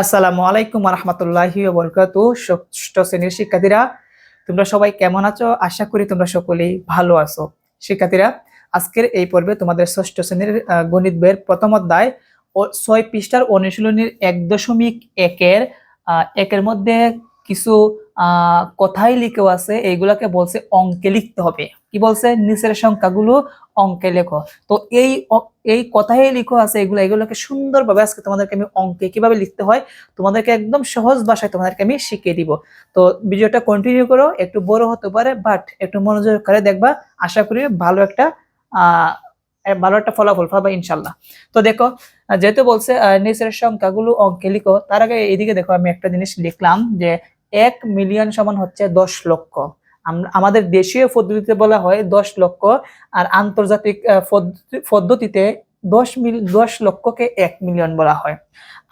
আসসালামু আলাইকুম রহমতুল্লাহি বরকাত ষষ্ঠ শ্রেণির শিক্ষার্থীরা, তোমরা সবাই কেমন আছো? আশা করি তোমরা সকলেই ভালো আছো। শিক্ষার্থীরা, আজকের এই পর্বে তোমাদের ষষ্ঠ শ্রেণির গণিত বইয়ের প্রথম অধ্যায় ছয় পৃষ্ঠার অনুশীলনীর এক দশমিক একের একের মধ্যে কিছু কথাই লিখেও আছে। এইগুলাকে বলছে অঙ্কে লিখতে হবে। কি বলছে? নিচের সংখ্যাগুলো অঙ্কে লেখো। তো এই এই কথাই লিখো আছে এগুলো, এগুলোকে সুন্দরভাবে আজকে তোমাদেরকে আমি অঙ্কে কীভাবে লিখতে হয়, তোমাদেরকে একদম সহজ ভাষায় তোমাদেরকে আমি শিখিয়ে দিব। তো ভিডিওটা কন্টিনিউ করো, একটু বড় হতে পারে বাট একটু মনোযোগ করে দেখবা। আশা করি ভালো একটা ভালো একটা ফলাফল পাবা ইনশাল্লাহ তো দেখো, যেহেতু বলছে নিচের সংখ্যাগুলো অঙ্কে লিখো, তার আগে এইদিকে দেখো আমি একটা জিনিস লিখলাম যে এক মিলিয়ন সমান হচ্ছে দশ লক্ষ। আমাদের দেশীয় পদ্ধতিতে বলা হয় দশ লক্ষ আর আন্তর্জাতিক পদ্ধতি- পদ্ধতিতে দশ মিল দশ লক্ষকে এক মিলিয়ন বলা হয়।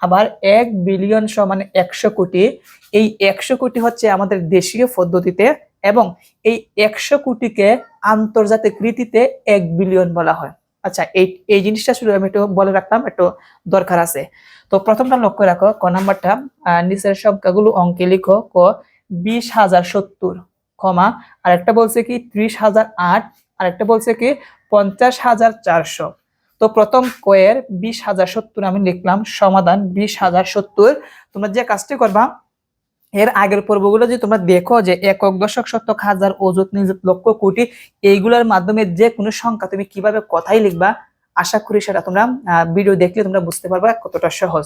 আবার এক বিলিয়ন সমান একশো কোটি। এই একশো কোটি হচ্ছে আমাদের দেশীয় পদ্ধতিতে এবং এই একশো কোটিকে আন্তর্জাতিক রীতিতে এক বিলিয়ন বলা হয়। আচ্ছা এই এই জিনিসটা শুধু আমি একটু বলে রাখলাম, একটু দরকার আছে। তো প্রথমটা লক্ষ্য রাখো, ক নাম্বারটা নিচের সংখ্যাগুলো অঙ্কে লিখো, ক, বিশ হাজার সত্তর। ক্ষমা আর একটা বলছে কি ত্রিশ হাজার আট আর একটা বলছে কি পঞ্চাশ হাজার চারশো। তো প্রথম কয়ের বিশ হাজার সত্তর আমি লিখলাম, সমাধান বিশ হাজার সত্তর। তোমরা যে কাজটি করবা, এর আগের পর্বগুলো যে তোমরা দেখো যে একক, দশক, শতক, হাজার, অযুত, নিযুত, লক্ষ, কোটি, এইগুলোর মাধ্যমে যে কোনো সংখ্যা তুমি কীভাবে কথাই লিখবা আশা করি সেটা তোমরা ভিডিও দেখলে তোমরা বুঝতে পারবা কতটা সহজ।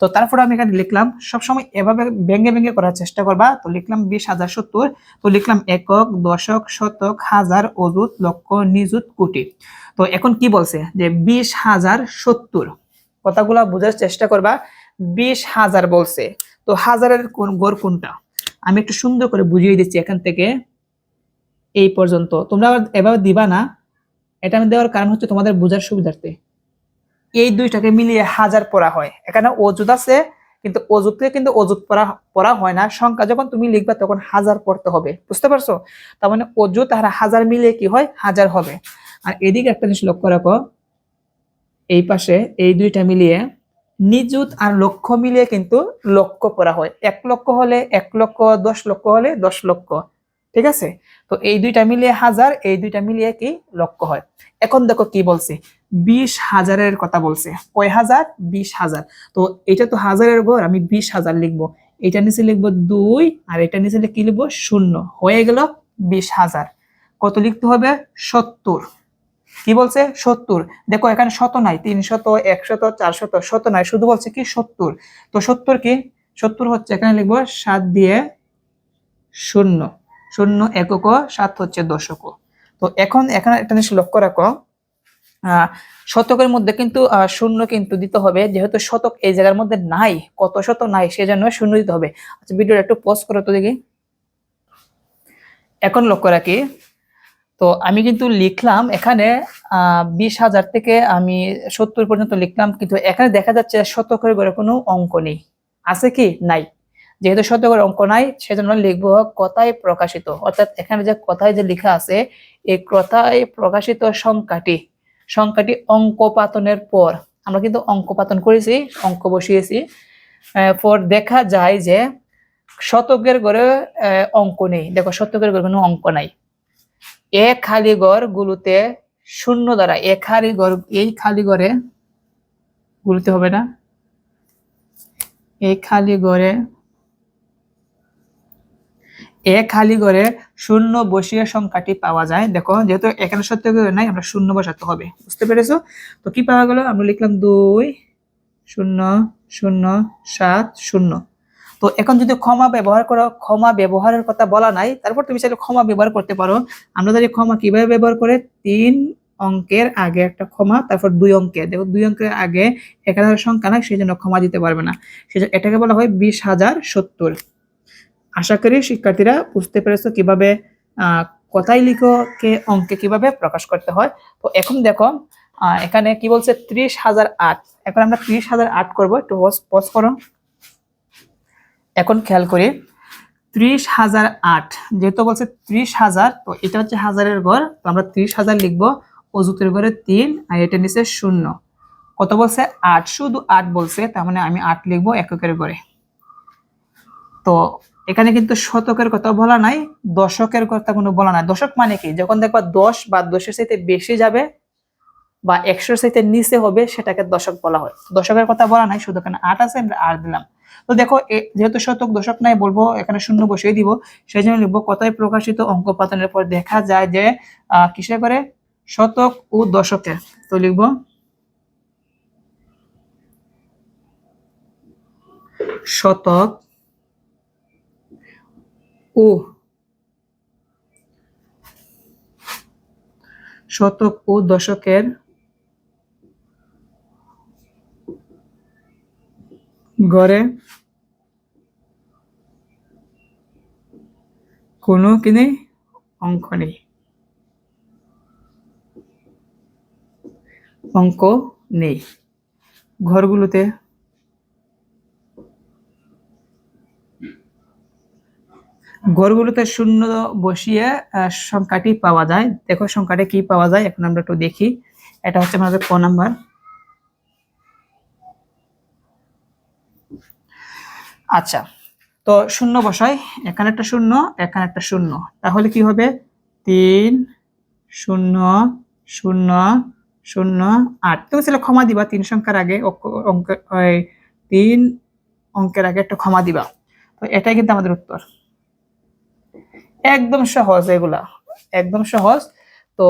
তো তারপরে আমি এখানে লিখলাম, সবসময় এভাবে ভেঙে ভেঙে করার চেষ্টা করবা। তো লিখলাম বিশ হাজার সত্তর, তো লিখলাম একক, দশক, শতক, হাজার, অযুত, লক্ষ, নিযুত, কোটি। তো এখন কি বলছে? যে বিশ হাজার সত্তর। কথাগুলা বোঝার চেষ্টা করবা। বিশ হাজার বলছে। তো হাজারের কোন গড় কোনটা? আমি একটু সুন্দর করে বুঝিয়ে দিচ্ছি এখান থেকে। এই পর্যন্ত। তোমরা এভাবে দিবা না। এটা আমি দেওয়ার কারণ হচ্ছে তোমাদের বোঝার সুবিধার্থে। এই দুইটাকে মিলিয়ে হাজার পড়া হয়। এখানে অজুত আছে, কিন্তু অজুতকে কিন্তু অজুত পড়া পড়া হয় না। সংখ্যা যখন তুমি লিখবা তখন হাজার পড়তে হবে। বুঝতে পারছ? তার মানে অজুত আর হাজার মিলিয়ে কি হয়? হাজার হবে। আর এদিকে একটা জিনিস লক্ষ্য রাখো। এই পাশে এই দুইটা মিলিয়ে নিযুত আর লক্ষ্য মিলিয়ে কিন্তু লক্ষ্য পড়া হয়। এক লক্ষ হলে এক লক্ষ, দশ লক্ষ হলে দশ লক্ষ। ঠিক আছে? তো এই দুইটা মিলিয়ে হাজার, এই দুইটা মিলিয়ে কি? লক্ষ হয়। এখন দেখো কি বলছে? বিশ হাজারের কথা বলছে। কয় হাজার? বিশ হাজার। তো এটা তো হাজারের ঘর, আমি বিশ হাজার লিখব। এটা নিচে লিখব দুই, আর এটা নিচে কি লিখব? শূন্য। হয়ে গেল বিশ হাজার। কত লিখতে হবে? সত্তর। কি বলছে? সত্তর। দেখো এখানে শত নাই তিনশত একশত চারশত শত নাই, শুধু বলছে কি সত্তর। তো সত্তর কি? সত্তর হচ্ছে, এখানে লিখব সাত দিয়ে শূন্য। শূন্য একক সাত হচ্ছে দশক তো এখন এখানে একটা জিনিস লক্ষ্য রাখো শতকের মধ্যে কিন্তু শূন্য কিন্তু দিতে হবে। যেহেতু শতক এই জায়গার মধ্যে নাই, কত শত নাই সেজন্য শূন্য দিতে হবে। আচ্ছা ভিডিওটা একটু পজ করো তো দেখি। এখন লক্ষ্য রাখি, তো আমি কিন্তু লিখলাম এখানে বিশ হাজার থেকে আমি সত্তর পর্যন্ত লিখলাম, কিন্তু এখানে দেখা যাচ্ছে শতকের ঘরে কোনো অঙ্ক নেই। আছে কি? নাই। যেহেতু শতকের অঙ্ক নাই, সেজন্য লিখব কথায় প্রকাশিত। অর্থাৎ এখানে যে কথায় যে লেখা আছে, এই কথায় প্রকাশিত সংখ্যাটি সংখ্যাটি অঙ্ক পাতনের পর। আমরা কিন্তু অঙ্ক পাতন করেছি, অঙ্ক বসিয়েছি। পর দেখা যায় যে শতকের ঘরে অঙ্ক নেই। দেখো, শতকের ঘরে কোনো অঙ্ক নাই। এ খালি ঘর গুলোতে শূন্য দ্বারা, এ খালি ঘর এই খালি ঘরে গুলোতে হবে না। এই খালি ঘরে এ খালি ঘরে শূন্য বসিয়ে সংখ্যাটি পাওয়া যায়। দেখো, যেহেতু এখানে সত্য করে নাই, আমরা শূন্য বসাতে হবে। বুঝতে পেরেছ? তো কি পাওয়া গেল? আমরা লিখলাম দুই, শূন্য শূন্য, সাত, শূন্য। তো এখন যদি ক্ষমা ব্যবহার করো, ক্ষমা ব্যবহারের কথা বলা নাই, তারপর তুমি চাইলে ক্ষমা ব্যবহার করতে পারো। আমরা জানি ক্ষমা কীভাবে ব্যবহার করে? তিন অঙ্কের আগে একটা ক্ষমা, তারপর দুই অঙ্কের দেখো, দুই অঙ্কের আগে এখানে সংখ্যা নাই, সেই জন্য ক্ষমা দিতে পারবে না। সেজন্য এটাকে বলা হয় বিশ হাজার সত্তর। আশা করি শিক্ষার্থীরা বুঝতে পেরেছ কীভাবে আহ কথাই লিখো, কে, অঙ্কে কীভাবে প্রকাশ করতে হয়। তো এখন দেখো এখানে কি বলছে? ত্রিশ হাজার আট। এখন আমরা ত্রিশ হাজার আট করব। একটু পজ করো। এখন খেয়াল করি। ত্রিশ হাজার আট। যেহেতু বলছে ত্রিশ হাজার, তো এটা হচ্ছে হাজারের ঘর। তো আমরা ত্রিশ হাজার লিখব। অজুতের ঘরে তিন, আর এটা নিচে শূন্য। কত বলছে? আট। শুধু আট বলছে, তার মানে আমি আট লিখব এককের ঘরে। তো এখানে কিন্তু শতকের কথা বলা নাই দশকের কথা কোনো বলা নাই। দশক মানে কি? যখন দেখবা দশ বা দশের চাইতে বেশি যাবে বা একশোর চাইতে নিচে হবে সেটাকে দশক বলা হয়। দশকের কথা বলা নাই শুধু এখানে আট আছে আমরা আট দিলাম। তো দেখো যেহেতু শতক দশক নাই বলব এখানে শূন্য বসিয়ে দিব। সেই জন্য লিখব কথায় প্রকাশিত অঙ্ক পাতনের পর দেখা যায় যে আহ, কিসে করে শতক ও দশকে। তো লিখব শতক ও শতক ও দশকের গড়ে কোনো কি নেই অঙ্ক নেই। অঙ্ক নেই। ঘরগুলোতে ঘরগুলোতে শূন্য বসিয়ে সংখ্যাটি পাওয়া যায়। দেখো সংখ্যাটা কি পাওয়া যায়, এখন আমরা একটু দেখি। এটা হচ্ছে আমাদের ক নাম্বার। আচ্ছা তো শূন্য বসাই। এখানে একটা শূন্য, এখানে একটা শূন্য। তাহলে কি হবে? তিন, শূন্য শূন্য শূন্য, আট। তুমি ছেলে ক্ষমা দিবা, তিন সংখ্যার আগে অঙ্ক তিন অঙ্কের আগে একটা ক্ষমা দিবা। তো এটাই কিন্তু আমাদের উত্তর। একদম সহজ এগুলা, একদম সহজ। তো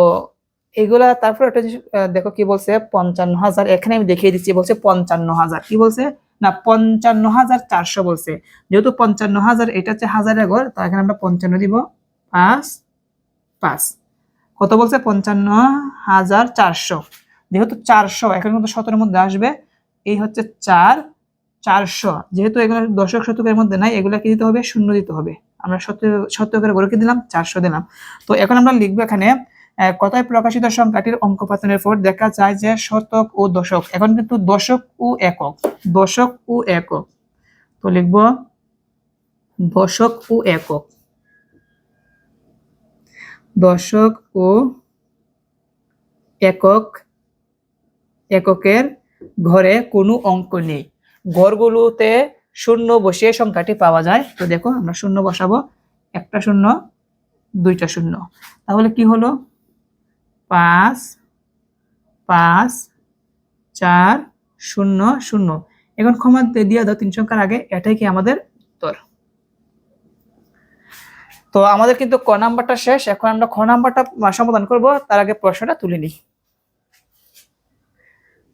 এগুলা, তারপর একটা দেখো কি বলছে, পঞ্চান্ন হাজার, এখানে আমি দেখিয়ে দিচ্ছি, বলছে পঞ্চান্ন হাজার। কি বলছে? না, পঞ্চান্ন হাজার চারশো বলছে। যেহেতু পঞ্চান্ন হাজার, এটা হচ্ছে হাজারের ঘর, তো এখানে আমরা পঞ্চান্ন দিব। পাঁচ পাঁচ। কত বলছে? পঞ্চান্ন হাজার চারশো। যেহেতু চারশো, এখানে কিন্তু সতেরোর মধ্যে আসবে। এই হচ্ছে চার, চারশো। যেহেতু এগুলো দশক শতকের মধ্যে নাই এগুলা কি দিতে হবে, শূন্য দিতে হবে। আমরা শতক শতকের ঘরে কি দিলাম, চারশো দিলাম। তো এখন আমরা লিখব এখানে কথায় প্রকাশিত সংখ্যাটির অঙ্ক পাতনের পর দেখা যায় যে শতক ও দশক। এখন কিন্তু দশক ও একক, দশক ও একক। তো লিখব, দশক ও একক। দশক ও একক, এককের ঘরে কোনো অঙ্ক নেই। ঘরগুলোতে শূন্য বসিয়ে সংখ্যাটি পাওয়া যায়। তো দেখো, আমরা শূন্য বসাবো। একটা শূন্য, দুইটা শূন্য। তাহলে কি হলো? পাঁচ পাঁচ, চার, শূন্য শূন্য। এখন ক্ষমা দিয়ে দাও, তিন সংখ্যার আগে। এটাই কি আমাদের উত্তর? তো আমাদের কিন্তু ক নাম্বারটা শেষ। এখন আমরা খ নাম্বারটা সমাধান করব। তার আগে প্রশ্নটা তুলে নিই।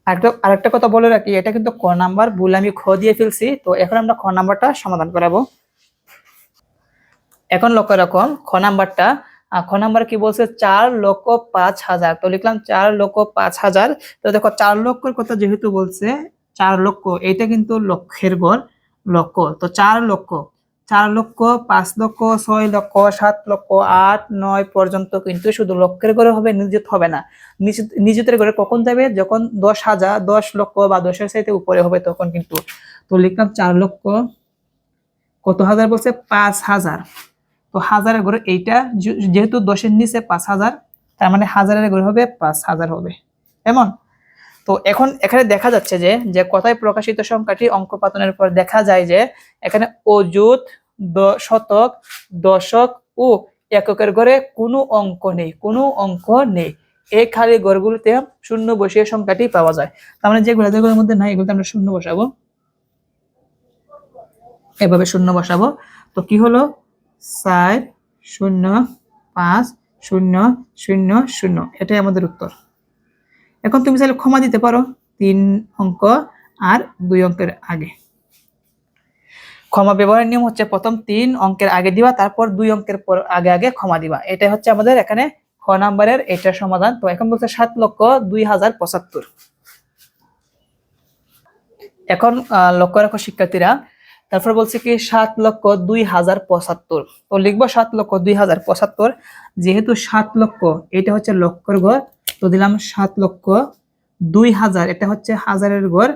আরেকটা আরেকটা কথা বলে রাখি, এটা কিন্তু ক নাম্বার, ভুল আমি খ দিয়ে ফেলছি, তো এখন আমরা খ নাম্বারটা সমাধান করাবো। এখন লক্ষ্য রাখুন খ নাম্বারটা খ নাম্বার কি বলছে? চার লক্ষ পাঁচ হাজার। তো লিখলাম চার লক্ষ পাঁচ হাজার। তো দেখো, চার লক্ষের কথা যেহেতু বলছে, চার লক্ষ এটা কিন্তু লক্ষের গড়, লক্ষ। তো চার লক্ষ চার লক্ষ, পাঁচ লক্ষ, ছয় লক্ষ, সাত লক্ষ, আট, নয় পর্যন্ত কিন্তু শুধু লক্ষের ঘরে হবে, নিযুত হবে না। নিযুতের ঘরে কখন যাবে? যখন দশ হাজার, দশ লক্ষ বা দশের চাইতে উপরে হবে তখন কিন্তু। তো লিখলাম চার লক্ষ, কত হাজার বলছে? পাঁচ হাজার। তো হাজারের ঘরে এইটা যেহেতু দশের নিচে পাঁচ হাজার, তার মানে হাজারের ঘরে হবে, পাঁচ হাজার হবে। এমন? তো এখন এখানে দেখা যাচ্ছে যে যে কথায় প্রকাশিত সংখ্যাটি অঙ্ক পাতনের পর দেখা যায় যে, এখানে অযুত শতক দশক ও এককের ঘরে কোনো অঙ্ক নেই, কোনো অঙ্ক নেই। এই খালি ঘরগুলোতে শূন্য বসিয়ে সংখ্যাটি পাওয়া যায়। তার মানে যেগুলো যেগুলোর মধ্যে নাই, এগুলোতে আমরা শূন্য বসাবো। এভাবে শূন্য বসাবো। তো কি হলো? চার, শূন্য, পাঁচ, শূন্য শূন্য শূন্য। এটাই আমাদের উত্তর। এখন তুমি চাইলে ক্ষমা দিতে পারো তিন অঙ্ক আর দুই অঙ্কের আগে। ক্ষমা ব্যবহারের নিয়ম হচ্ছে প্রথম তিন অঙ্কের আগে দিবা, তারপর দুই অঙ্কের পর আগে আগে ক্ষমা দিবা। এটাই হচ্ছে আমাদের এখানে খ নাম্বারের এটার সমাধান। তো এখন বলছে সাত লক্ষ দুই হাজার পঁচাত্তর। এখন লক্ষ্য রাখো শিক্ষার্থীরা। তারপর বলছে কি, সাত লক্ষ দুই হাজার পঁচাত্তর। তো লিখব সাত লক্ষ দুই হাজার পঁচাত্তর। যেহেতু সাত লক্ষ, এটা হচ্ছে লক্ষর ঘর তো দিলাম সাত লক্ষ দুই হাজার। এটা হচ্ছে হাজারের ঘর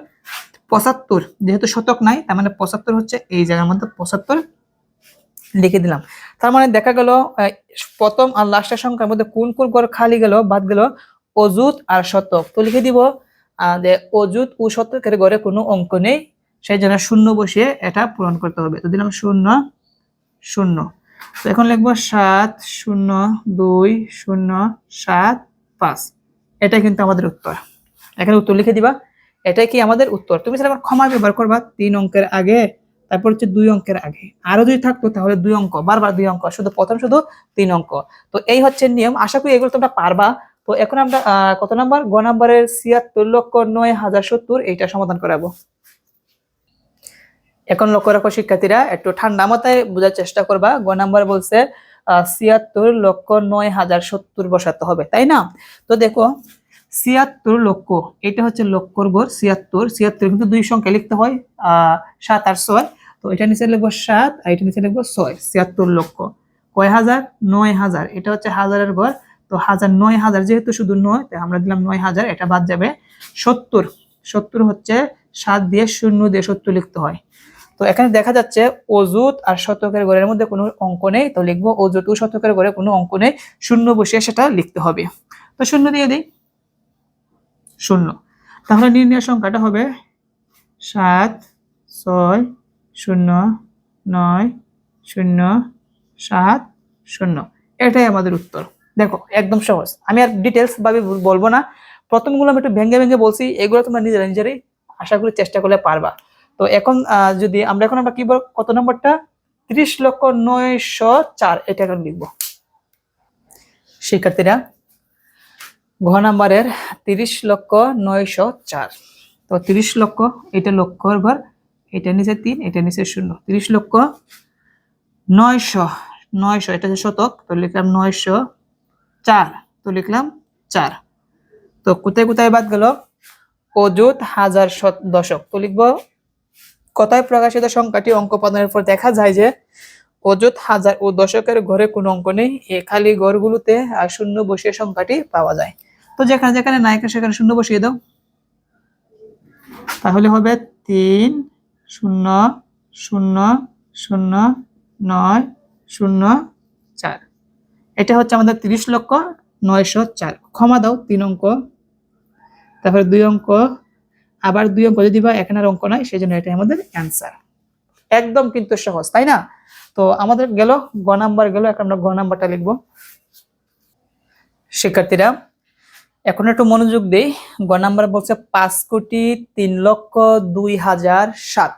পঁচাত্তর, যেহেতু শতক নাই, তার মানে পঁচাত্তর হচ্ছে এই জায়গার মধ্যে পঁচাত্তর লিখে দিলাম। তার মানে দেখা গেল প্রথম আর লাস্টের সংখ্যার মধ্যে কোন কোন ঘর খালি গেল, বাদ গেল অজুত আর শতক। তো লিখে দিব যে অযুত ও শতকের ঘরে কোনো অঙ্ক নেই, সেই জন্য শূন্য বসিয়ে এটা পূরণ করতে হবে। তো দিলাম শূন্য শূন্য। তো এখন লিখব সাত, শূন্য, দুই, শূন্য, সাত, পাঁচ। এটাই কিন্তু আমাদের উত্তর। এখানে উত্তর লিখে দিবা। এটাই কি আমাদের উত্তর? তুমি সেটা ক্ষমা ব্যবহার করবা তিন অঙ্কের আগে, তারপর হচ্ছে দুই অঙ্কের আগে। আরও যদি থাকতো তাহলে দুই অঙ্ক, বারবার দুই অঙ্ক, শুধু প্রথম, শুধু তিন অঙ্ক। তো এই হচ্ছে নিয়ম। আশা করি এগুলো তোমরা পারবা। তো এখন আমরা কত নাম্বার? গ নাম্বারের ছিয়াত্তর লক্ষ নয় হাজার সত্তর, এইটা সমাধান করাবো। এখন লক্ষ্য রাখো শিক্ষার্থীরা, একটু ঠান্ডা মাথায় বোঝার চেষ্টা করবা। গ নাম্বার বলছে ছিয়াত্তর লক্ষ নয় হাজার সত্তর বসাতে হবে, তাই না? তো দেখো ছিয়াত্তর লক্ষ। এটা হচ্ছে লক্ষর গড় ছিয়াত্তর। ছিয়াত্তর কিন্তু দুই সংখ্যা লিখতে হয় সাত আর ছয়। তো এটা নিচে লিখব সাত আর এটা নিচে লিখব ছয়, ছিয়াত্তর লক্ষ। কয় হাজার? নয় হাজার। এটা হচ্ছে হাজারের ঘর। তো হাজার, নয় হাজার যেহেতু শুধু নয়, তাই আমরা দিলাম নয় হাজার, এটা বাদ যাবে সত্তর। সত্তর হচ্ছে সাত দিয়ে শূন্য দিয়ে সত্তর লিখতে হয়। তো এখানে দেখা যাচ্ছে অজুত আর শতকের ঘরের মধ্যে কোনো অঙ্ক নেই, তো লিখব অজুত ও শতকের ঘরে কোনো অঙ্ক নেই, শূন্য বসিয়ে সেটা লিখতে হবে। তো শূন্য দিয়ে দিই। শূন্য। তাহলে নির্ণয় সংখ্যাটা হবে সাত, ছয়, শূন্য, নয়, শূন্য, সাত, শূন্য। এটাই আমাদের উত্তর। দেখো, একদম সহজ। আমি আর ডিটেলস ভাবে বল- বলব না। প্রথমগুলো আমি একটু ভেঙে ভেঙে বলছি। এগুলো তোমরা নিজেরা নিজেরাই আশা করি চেষ্টা করলে পারবা। তো এখন যদি আমরা এখন আমরা কি বল কত নম্বরটা? ত্রিশ লক্ষ নয়শো চার। এটা এখন লিখব। শিক্ষার্থীরা ঘ নাম্বারের তিরিশ লক্ষ নয়শো চার। তো তিরিশ লক্ষ, এটা লক্ষর ঘর, এটা নিচে তিন, এটা নিচে শূন্য। তিরিশ লক্ষ নয়শো নয়শো, এটা হচ্ছে শতক, তো লিখলাম নয়শো চার, তো লিখলাম চার। তো কোথায় কোথায় বাদ গেল? অযুত হাজার শত দশক। তো লিখব, কথায় প্রকাশিত সংখ্যাটি অঙ্ক প্রদানের পর দেখা যায় যে, অযুত হাজার ও দশকের ঘরে কোনো অঙ্ক নেই এই খালি ঘরগুলোতে আর শূন্য বসিয়ে সংখ্যাটি পাওয়া যায়। তো যেখানে যেখানে নায়িকা, সেখানে শূন্য বসিয়ে দাও। তাহলে হবে তিন, শূন্য শূন্য শূন্য, নয়, শূন্য, চার। এটা হচ্ছে আমাদের তিরিশ লক্ষ, নয়শো চার। ক্ষমা দাও, তিন অঙ্ক। তারপরে দুই অঙ্ক, আবার দুই অঙ্ক যদি বা এখানে অঙ্ক নয় সেই জন্য এটাই আমাদের অ্যান্সার একদম কিন্তু সহজ, তাই না? তো আমাদের গেল, গ নাম্বার গেল, এখন আমরা গ নাম্বারটা লিখব। শিক্ষার্থীরা এখন একটু মনোযোগ দেই। গ নাম্বার বলছে পাঁচ কোটি তিন লক্ষ দুই হাজার সাত।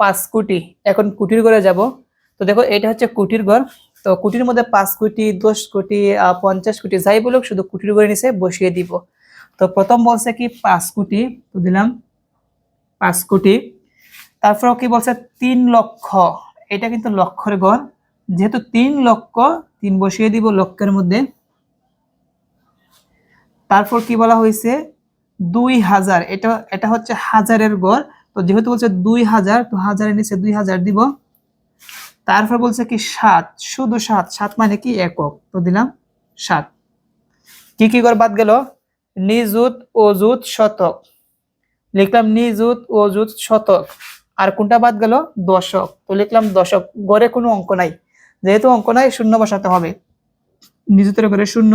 পাঁচ কোটি, এখন কুটির ঘরে যাব। তো দেখো, এটা হচ্ছে কুটির ঘর। তো কুটির মধ্যে পাঁচ কোটি, দশ কোটি পঞ্চাশ কোটি, যাই বলুক, শুধু কুটির ঘরে নিচে বসিয়ে দিব। তো প্রথম বলছে কি পাঁচ কোটি, তো দিলাম পাঁচ কোটি। তারপর কি বলছে তিন লক্ষ, এটা কিন্তু লক্ষের ঘর। যেহেতু তিন লক্ষ, তিন বসিয়ে দিব লক্ষের মধ্যে। তারপর কি বলা হয়েছে? দুই হাজার। এটা এটা হচ্ছে হাজারের গড়। তো যেহেতু বলছে দুই হাজার, তো হাজারের নিচে দুই হাজার দিব। তারপর বলছে কি সাত? শুধু সাত। সাত মানে কি একক? তো দিলাম সাত। কি কি গড় বাদ গেল? নিযুত, অযুত, শতক। লিখলাম নিযুত, অযুত, শতক। আর কোনটা বাদ গেল? দশক। তো লিখলাম দশক। গড়ে কোনো অঙ্ক নাই। যেহেতু অঙ্ক নাই, শূন্য বসাতে হবে। নিযুতের ঘরে শূন্য,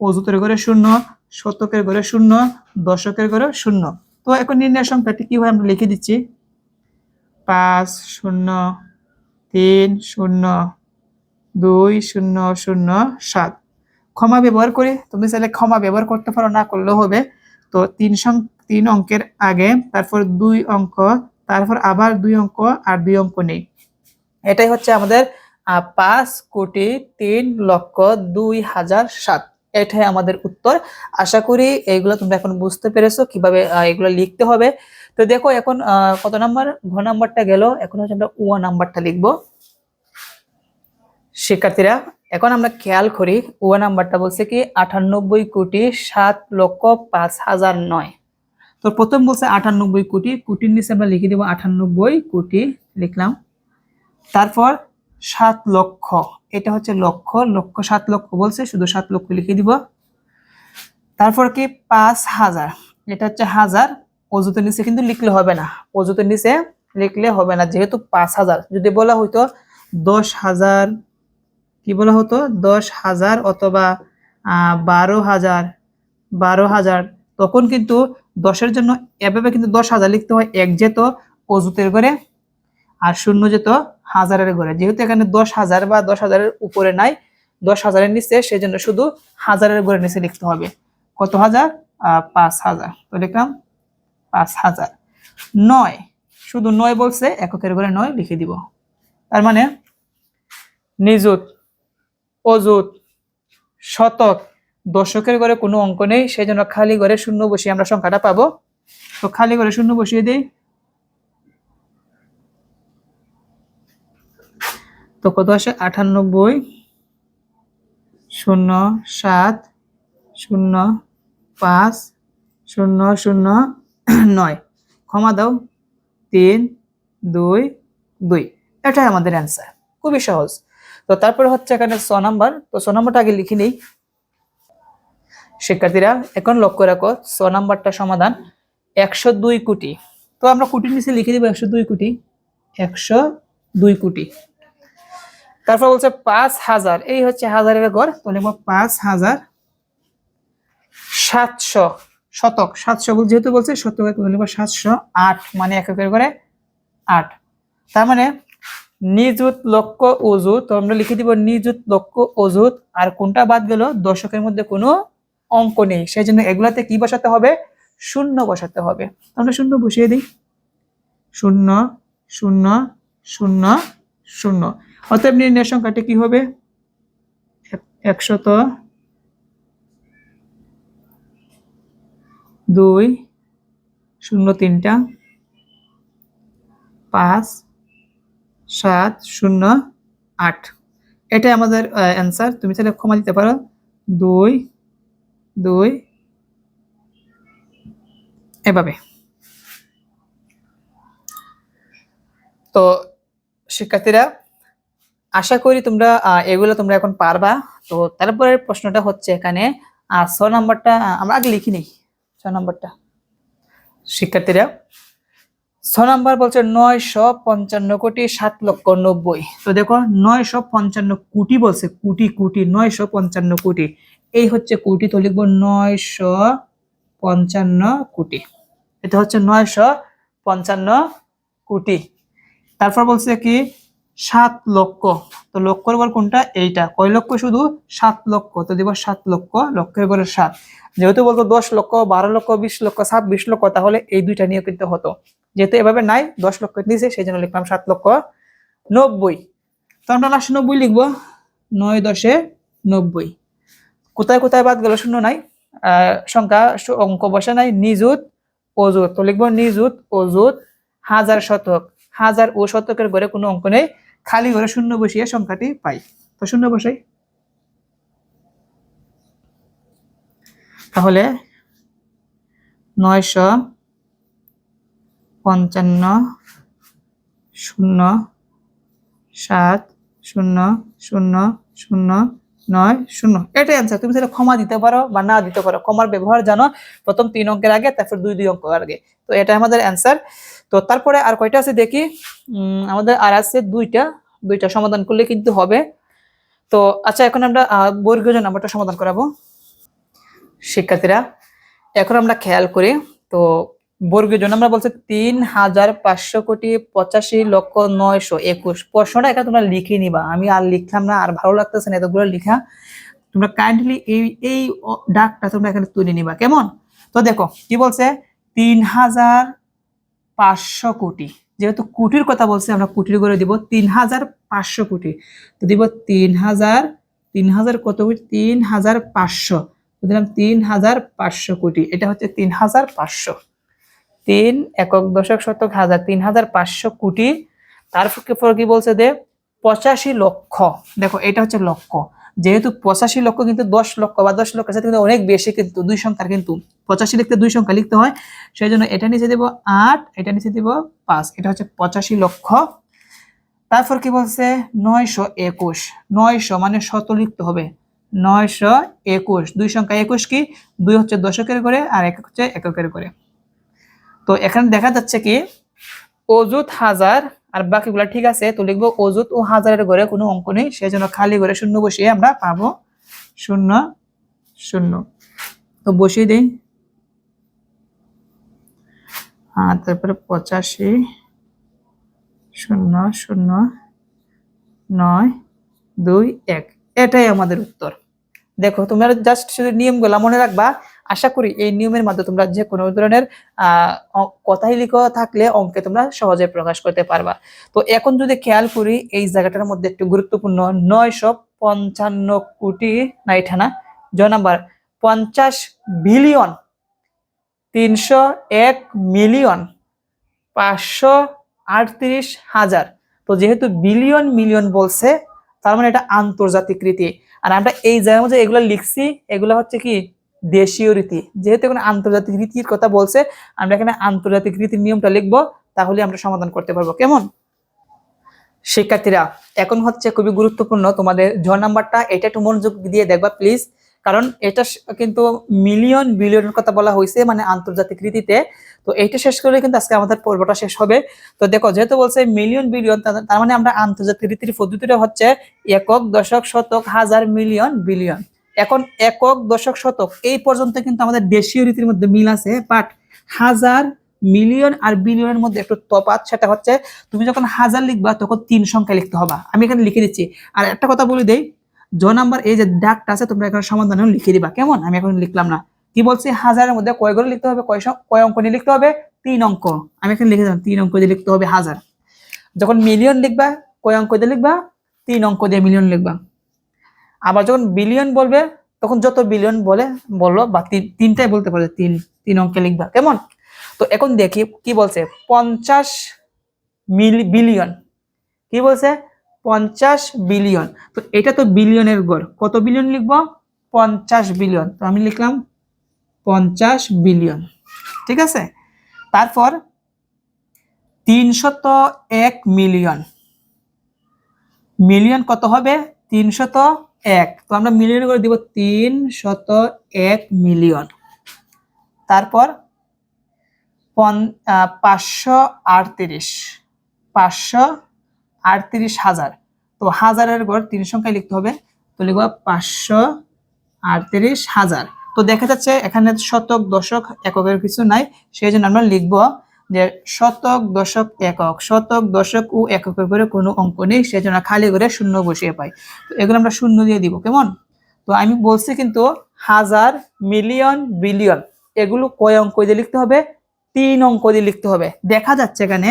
অযুতের ঘরে শূন্য শতকের ঘরে শূন্য, দশকের ঘরে শূন্য। তো এখন নির্ণয় সংখ্যাটি কীভাবে আমরা লিখে দিচ্ছি। পাঁচ শূন্য, তিন শূন্য, দুই শূন্য শূন্য, সাত। ক্ষমা ব্যবহার করে তুমি চাইলে ক্ষমা ব্যবহার করতে পারো, না করলেও হবে। তো তিন সং, তিন অঙ্কের আগে, তারপর দুই অঙ্ক, তারপর আবার দুই অঙ্ক আর দুই অঙ্ক নেই। এটাই হচ্ছে আমাদের পাঁচ কোটি তিন লক্ষ দুই হাজার সাত। এটাই আমাদের উত্তর। আশা করি এইগুলো তোমরা এখন বুঝতে পেরেছ কীভাবে এগুলো লিখতে হবে। তো দেখো এখন কত নাম্বার? ঘ নাম্বারটা গেল। এখন হচ্ছে আমরা উ নাম্বারটা লিখব। শিক্ষার্থীরা, এখন আমরা খেয়াল করি ও নাম্বারটা বলছে কি, আটানব্বই কোটি সাত লক্ষ পাঁচ হাজার নয়। তো প্রথম বলছে আটানব্বই কোটি, কোটির নিচে আমরা লিখে দেবো আটানব্বই কোটি, লিখলাম। তারপর সাত লক্ষ। এটা হচ্ছে লক্ষ লক্ষ সাত লক্ষ বলছে, শুধু সাত লক্ষ লিখে দিব। তারপর কি? পাঁচ হাজার। এটা হচ্ছে হাজার। অজুতের নিচে কিন্তু লিখলে হবে না। অজুতের নিচে লিখলে হবে না, যেহেতু পাঁচ হাজার। যদি বলা হইতো দশ হাজার, কি বলা হতো? দশ হাজার অথবা বারো হাজার বারো হাজার, তখন কিন্তু দশের জন্য এভাবে কিন্তু দশ হাজার লিখতে হয়। এক যেত অজুতের ঘরে আর শূন্য যেত হাজারের ঘরে। যেহেতু এখানে দশ হাজার বা দশ হাজারের উপরে নাই, দশ হাজারের নিচে সেই জন্য শুধু হাজারের ঘরে নিচে লিখতে হবে। কত হাজার? পাঁচ হাজার। তো লিখলাম পাঁচ হাজার। নয়, শুধু নয় বলছে, এককের ঘরে নয় লিখে দিব। তার মানে নিযুত, অযুত, শতক, দশকের ঘরে কোনো অঙ্ক নেই সেই জন্য খালি ঘরে শূন্য বসিয়ে আমরা সংখ্যাটা পাবো। তো খালি ঘরে শূন্য বসিয়ে দিই। তো কত আসে আটানব্বই, শূন্য সাত, শূন্য পাঁচ, শূন্য শূন্য নয়। ক্ষমা দাও। তিন, দুই দুই। এটাই আমাদের অ্যান্সার খুবই সহজ। তো তারপরে হচ্ছে এখানে ছ নাম্বার। তো ছ নাম্বারটা আগে লিখে নেই। শিক্ষার্থীরা, এখন লক্ষ্য রাখো, ছ নাম্বারটা সমাধান একশো দুই কোটি। তো আমরা কোটির নিচে লিখে দিব একশো দুই কোটি। একশো দুই কোটি। তারপর বলছে পাঁচ হাজার। এই হচ্ছে হাজারের গড় তো লিখব পাঁচ হাজার সাতশো শতক। সাতশো যেহেতু বলছে শতক সাতশো আট মানে এককের করে আট। তার মানে নিযুত লক্ষ অজুত তো আমরা লিখে দিব নিযুত লক্ষ অজুত আর কোনটা বাদ গেল? দশকের মধ্যে কোনো অঙ্ক নেই। সেই জন্য এগুলাতে কি বসাতে হবে? শূন্য বসাতে হবে। আমরা শূন্য বসিয়ে দিই। শূন্য শূন্য শূন্য শূন্য। অতএব নির্ণয় সংখ্যাটি কি হবে? এক- একশত দুই শূন্য তিনটা, পাঁচ সাত শূন্য আট। এটাই আমাদের অ্যান্সার তুমি চাইলে ক্ষমা দিতে পারো। দুই দুই, এভাবে। তো, শিক্ষার্থীরা আশা করি তোমরা এগুলো তোমরা এখন পারবা। তো তারপরের প্রশ্নটা হচ্ছে এখানে ছ নম্বরটা আমরা আগে লিখি নেই। ছ নম্বরটা। শিক্ষার্থীরা, ছ নম্বর বলছে নয়শো পঞ্চান্ন কোটি সাত লক্ষ নব্বই। তো দেখো, নয়শো পঞ্চান্ন কোটি বলছে, কোটি কোটি, নয়শো পঞ্চান্ন কোটি। এই হচ্ছে কোটি, তো লিখব নয়শো পঞ্চান্ন কোটি। এটা হচ্ছে নয়শো পঞ্চান্ন কোটি। তারপর বলছে কি সাত লক্ষ। তো লক্ষর ঘর কোনটা? এইটা। কয় লক্ষ শুধু? সাত লক্ষ। তো দিব সাত লক্ষ লক্ষের ঘরে সাত। যেহেতু বলতো দশ লক্ষ, বারো লক্ষ, বিশ লক্ষ, ছাব্বিশ লক্ষ, তাহলে এই দুইটা নিয়ে কিন্তু হতো। যেহেতু এভাবে নাই, দশ লক্ষ নিচে সেই জন্য লিখলাম সাত লক্ষ নব্বই। তো আমরা লাস্ট নব্বই লিখব। নয় দশে নব্বই। কোথায় কোথায় বাদ গেল শূন্য নাই? সংখ্যা অঙ্ক বসে নাই। নিযুত অজুত তো লিখব নিযুত অজুত হাজার শতক। হাজার ও শতকের ঘরে কোনো অঙ্ক নেই। খালি করে শূন্য বসিয়ে সংখ্যাটি পাই। তো শূন্য বসাই। তাহলে নয়শ পঞ্চান্ন শূন্য সাত শূন্য শূন্য শূন্য নয়, শূন্য। এটাই অ্যান্সার তুমি সেটা ক্ষমা দিতে পারো বা না দিতে পারো, ক্ষমার ব্যবহার জানো। প্রথম তিন অঙ্কের আগে, তারপর দুই দুই অঙ্ক আগে। তো এটা আমাদের অ্যান্সার তো তারপরে আর কয়টা আছে দেখি? আমাদের আর আছে দুইটা। দুইটা সমাধান করলে কিন্তু হবে। তো আচ্ছা এখন আমরা বর্গীয় নাম্বারটা সমাধান করাবো। শিক্ষার্থীরা, এখন আমরা খেয়াল করি। তো বর্গীয় জন্য আমরা বলছি তিন হাজার পাঁচশো কোটি পঁচাশি লক্ষ নয়শো একুশ। প্রশ্নটা এখানে তোমরা লিখে নিবা। আমি আর লিখলাম না, আর ভালো লাগতেছে না এতগুলো লিখা। তোমরা কাইন্ডলি এই এই ডাকটা তোমরা এখানে তুলে নিবা। কেমন? তো দেখো, কি বলছে? তিন হাজার পাঁচশো কোটি। যেহেতু কোটির কথা বলছে, আমরা কোটির করে দিব তিন হাজার পাঁচশো কোটি। তো দিব তিন হাজার তিন হাজার কত কোটি? তিন হাজার পাঁচশো দিলাম তিন হাজার পাঁচশো কোটি। এটা হচ্ছে তিন হাজার পাঁচশো। তিন একক দশক শতক হাজার তিন হাজার পাঁচশো কোটি। তারপর কি বলছে যে পঁচাশি লক্ষ। দেখো, এটা হচ্ছে লক্ষ। যেহেতু পঁচাশি লক্ষ কিন্তু দশ লক্ষ বা দশ লক্ষ সাথে কিন্তু অনেক বেশি কিন্তু দুই সংখ্যার কিন্তু পঁচাশি লিখতে দুই সংখ্যা লিখতে হয়। সেই জন্য এটা নিচে দেব আট, এটা নিচে দিব পাঁচ। এটা হচ্ছে পঁচাশি লক্ষ। তারপর কি বলছে? নয়শো একুশ। নয়শো মানে শত লিখতে হবে। নয়শো একুশ। দুই সংখ্যা একুশ কি? দুই হচ্ছে দশকের করে আর এক হচ্ছে এককের করে তো এখানে দেখা যাচ্ছে কি অজুত হাজার, আর বাকিগুলো ঠিক আছে, তো লিখব অজুত ও হাজারের ঘরে কোনো অঙ্ক নেই সেই জন্য খালি ঘরে শূন্য বসিয়ে আমরা পাবো শূন্য শূন্য। তো বসিয়ে দিই। আর তারপরে পঁচাশি, শূন্য শূন্য, নয়, দুই, এক। এটাই আমাদের উত্তর। দেখো, তোমরা জাস্ট শুধু নিয়মগুলো মনে রাখবা আশা করি এই নিয়মের মাধ্যমে তোমরা যে কোনো ধরনের কথাই লিখো থাকলে অঙ্কে তোমরা সহজে প্রকাশ করতে পারবা। তো এখন যদি খেয়াল করি, এই জায়গাটার মধ্যে একটু গুরুত্বপূর্ণ, নয়শো পঞ্চান্ন কোটি না এটা জ নাম্বার, পঞ্চাশ বিলিয়ন, তিনশো এক মিলিয়ন, পাঁচশো আটত্রিশ হাজার। তো যেহেতু বিলিয়ন মিলিয়ন বলছে, তার মানে এটা আন্তর্জাতিক রীতি। আর আমরা এই জায়গার মধ্যে এগুলো লিখছি, এগুলো হচ্ছে কি দেশীয় রীতি। যেহেতু এখানে আন্তর্জাতিক রীতির কথা বলছে, আমরা এখানে আন্তর্জাতিক রীতির নিয়মটা লিখব, তাহলে আমরা সমাধান করতে পারব। কেমন? শিক্ষার্থীরা, এখন হচ্ছে খুবই গুরুত্বপূর্ণ তোমাদের জ নাম্বারটা, এটা একটু মনোযোগ দিয়ে দেখবা প্লিজ কারণ এটা কিন্তু মিলিয়ন বিলিয়নের কথা বলা হয়েছে মানে আন্তর্জাতিক রীতিতে। তো এইটা শেষ করলে কিন্তু আজকে আমাদের পর্বটা শেষ হবে। তো দেখো, যেহেতু বলছে মিলিয়ন বিলিয়ন তার তার মানে আমরা আন্তর্জাতিক রীতির পদ্ধতিটা হচ্ছে একক, দশক, শতক, হাজার মিলিয়ন বিলিয়ন এখন একক, দশক, শতক, এই পর্যন্ত কিন্তু আমাদের দেশীয় রীতির মধ্যে মিল আছে বাট হাজার মিলিয়ন আর বিলিয়নের মধ্যে একটু তফাৎ সেটা হচ্ছে তুমি যখন হাজার লিখবা তখন তিন সংখ্যা লিখতে হবে। আমি এখানে লিখে দিচ্ছি। আর একটা কথা বলে দেই, জ নাম্বার এই যে ডাকটা আছে, তোমরা এখানে সমাধান লিখে দিবা। কেমন? আমি এখন লিখলাম না। কি বলছি? হাজারের মধ্যে কয় করে লিখতে হবে? কয় কয় অঙ্ক নিয়ে লিখতে হবে? তিন অঙ্ক। আমি এখানে লিখে দিলাম, তিন অঙ্ক দিয়ে লিখতে হবে হাজার। যখন মিলিয়ন লিখবা, কয় অঙ্ক দিয়ে লিখবা? তিন অঙ্ক দিয়ে মিলিয়ন লিখবা। আবার যখন বিলিয়ন বলবে, তখন যত বিলিয়ন বলে, বলল বা তিন, তিনটাই বলতে পারবে তিন তিন অঙ্কে লিখবা, কেমন? তো এখন দেখি কি বলছে, পঞ্চাশ মিলি বিলিয়ন কি বলছে? পঞ্চাশ বিলিয়ন তো এটা তো বিলিয়নের গড়। কত বিলিয়ন লিখব? পঞ্চাশ বিলিয়ন তো আমি লিখলাম পঞ্চাশ বিলিয়ন ঠিক আছে? তারপর তিনশত এক মিলিয়ন মিলিয়ন কত হবে? তিনশত এক। তো আমরা মিলিয়ন করে দিব তিন শত এক মিলিয়ন তারপর পাঁচশো আটত্রিশ। পাঁচশো আটত্রিশ হাজার। তো হাজারের গড় তিন সংখ্যায় লিখতে হবে। তো লিখব পাঁচশো আটত্রিশ হাজার। তো দেখা যাচ্ছে এখানে শতক, দশক এককের কিছু নাই। সেই জন্য আমরা লিখব যে শতক, দশক, একক। শতক, দশক ও এককের করে কোনো অঙ্ক নেই, সেজন্য খালি করে শূন্য বসিয়ে পাই। তো এগুলো আমরা শূন্য দিয়ে দিব, কেমন? তো আমি বলছি কিন্তু হাজার, মিলিয়ন, বিলিয়ন, এগুলো কয় অঙ্ক দিয়ে লিখতে হবে? তিন অঙ্ক দিয়ে লিখতে হবে। দেখা যাচ্ছে এখানে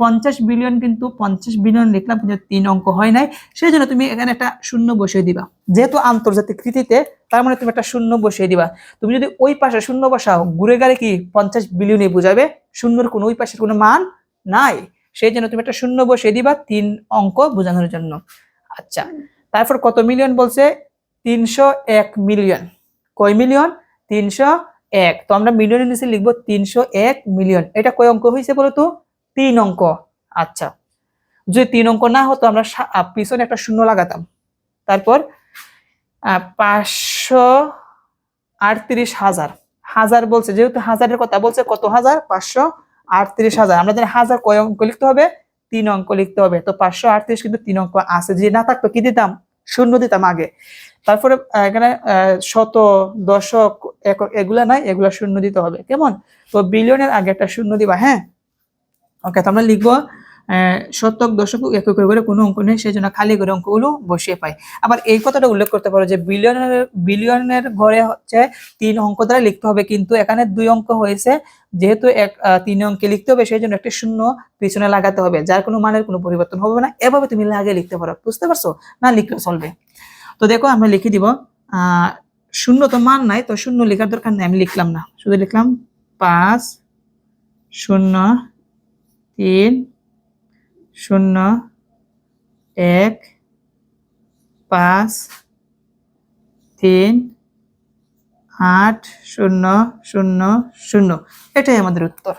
পঞ্চাশ বিলিয়ন কিন্তু পঞ্চাশ বিলিয়ন লিখলাম, কিন্তু তিন অঙ্ক হয় নাই। সেই জন্য তুমি এখানে একটা শূন্য বসিয়ে দিবা। যেহেতু আন্তর্জাতিক কৃতিতে, তার মানে তুমি একটা শূন্য বসিয়ে দিবা। তুমি যদি ওই পাশে শূন্য বসাও, ঘুরে গেলে কি পঞ্চাশ বিলিয়নে বোঝাবে? শূন্যর কোনো, ওই পাশের কোনো মান নাই। সেই জন্য তুমি একটা শূন্য বসিয়ে দিবা তিন অঙ্ক বোঝানোর জন্য। আচ্ছা তারপর কত মিলিয়ন বলছে? তিনশো এক মিলিয়ন কয় মিলিয়ন তিনশো এক। তো আমরা মিলিয়নের নিচে লিখব তিনশো এক মিলিয়ন এটা কয় অঙ্ক হয়েছে বলো তো? তিন অঙ্ক। আচ্ছা যদি তিন অঙ্ক না হতো আমরা পিছনে একটা শূন্য লাগাতাম। তারপর পাঁচশো আটত্রিশ হাজার। হাজার বলছে, যেহেতু হাজারের কথা বলছে, কত হাজার? পাঁচশো আটত্রিশ হাজার। আমরা জানি হাজার কয় অঙ্ক লিখতে হবে? তিন অঙ্ক লিখতে হবে। তো পাঁচশো আটত্রিশ কিন্তু তিন অঙ্ক আছে। যদি না থাকতো কি দিতাম? শূন্য দিতাম আগে। তারপরে এখানে শত দশক একক এগুলা নাই, এগুলা শূন্য দিতে হবে। কেমন? তো বিলিয়নের আগে একটা শূন্য দিবা হ্যাঁ? ওকে তো আমরা লিখব শতক দশক একক করে কোনো অঙ্ক নেই, সেই জন্য খালি করে অঙ্কগুলো বসিয়ে পাই। আবার এই কথাটা উল্লেখ করতে পারো যে বিলিয়নের বিলিয়নের ঘরে হচ্ছে তিন অঙ্ক দ্বারা লিখতে হবে, কিন্তু এখানে দুই অঙ্ক হয়েছে, যেহেতু এক তিন অঙ্কে লিখতে হবে, সেই জন্য একটি শূন্য পিছনে লাগাতে হবে, যার কোনো মানের কোনো পরিবর্তন হবে না, এভাবে তুমি লাগিয়ে লিখতে পারো, বুঝতে পারছ? না লিখলে চলবে। তো দেখো, আমরা লিখে দিব শূন্য তো মান নাই, তো শূন্য লেখার দরকার নেই, আমি লিখলাম না। শুধু লিখলাম পাঁচ, শূন্য তিন, শূন্য, এক, পাঁচ, তিন, আট, শূন্য শূন্য শূন্য। এটাই আমাদের উত্তর।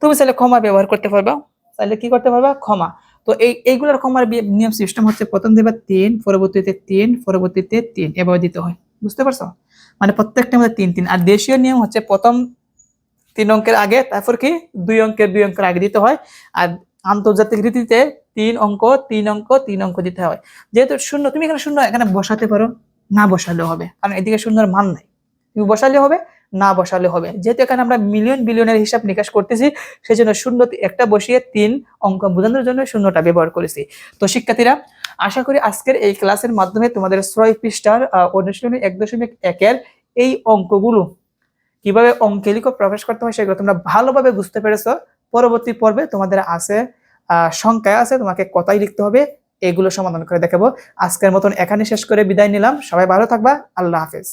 তুমি চাইলে ক্ষমা ব্যবহার করতে পারবা। চাইলে কি করতে পারবা? ক্ষমা। তো এই, এইগুলোর ক্ষমার নিয়ম সিস্টেম হচ্ছে প্রথম দেবা তিন, পরবর্তীতে তিন পরবর্তীতে তিন। এভাবে দিতে হয়। বুঝতে পারছ? মানে প্রত্যেকটা মধ্যে তিন তিন। আর দেশীয় নিয়ম হচ্ছে প্রথম তিন অঙ্কের আগে, তারপর কি? দুই অঙ্কের দুই অঙ্কের আগে দিতে হয়। আর আন্তর্জাতিক রীতিতে তিন অঙ্ক তিন অঙ্ক তিন অঙ্ক দিতে হয়। যেহেতু শূন্য, তুমি এখানে শূন্য, এখানে বসাতে পারো। না বসালেও হবে। কারণ এদিকে শূন্যর মান নাই। তুমি বসালে হবে, না বসালে হবে। যেহেতু এখানে আমরা মিলিয়ন বিলিয়নের হিসাব নিকাশ করতেছি সেই জন্য শূন্য একটা বসিয়ে তিন অঙ্ক বোঝানোর জন্য শূন্যটা ব্যবহার করেছি। তো শিক্ষার্থীরা, আশা করি আজকের এই ক্লাসের মাধ্যমে তোমাদের ছয় পৃষ্ঠার অনুশীলনী এক দশমিক একের এই অঙ্কগুলো কীভাবে অঙ্কে লিখো প্রকাশ করতে হয় সেগুলো তোমরা ভালোভাবে বুঝতে পেরেছ। পরবর্তী পর্বে তোমাদের আছে সংখ্যায় আছে, তোমাকে কথাই লিখতে হবে, এগুলো সমাধান করে দেখাবো। আজকের মতন এখানে শেষ করে বিদায় নিলাম। সবাই ভালো থাকবা। আল্লাহ হাফেজ।